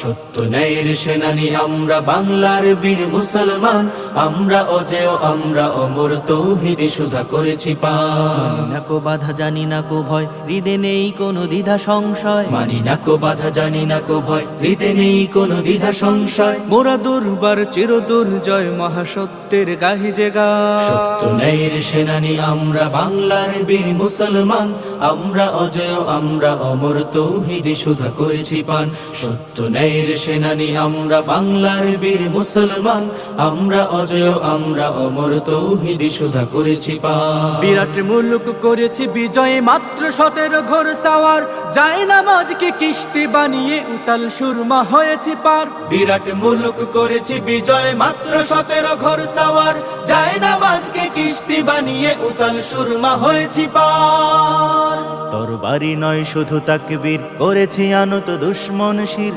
সত্য ন্যায়ের সেনানি আমরা বাংলার বীর মুসলমান। আমরা অজেয় আমরা অমর তৌহিদি সুধা করেছি পান না কো বাধা জানি না কো ভয় হৃদে নেই কোনো দ্বিধা সংশয়। মানি না কো বাধা জানি না কো ভয় হৃদে নেই কোনো দ্বিধা সংশয়। মোরা দুর্বার চির দুর্জয় মহাসত্যের গাহি যে সত্য ন্যায়ের সেনানি আমরা বাংলার বীর মুসলমান। আমরা অজয় আমরা অমর তৌহিদি সুধা করেছি পান। সত্য ন্যায়ের সেনানি আমরা বাংলার বীর মুসলমান। আমরা অজয় আমরা অমর তৌহিদি সুধা করেছি পান বিরাট মুলুক করেছি বিজয় মাত্র সতেরো ঘোর সাওয়ার। যায় নামাজকে কিস্তি বানিয়ে উতাল সুরমা হয়েছি পার। বিরাট মুলুক করেছি বিজয় মাত্র সতেরো ঘর সাওয়ার। যায় না মাঝকে কিস্তি বানিয়ে উতাল সুরমা হয়েছি পার। তোর বাড়ি নয় শুধু তাকবীর করেছি আনত দুশ্মন শির।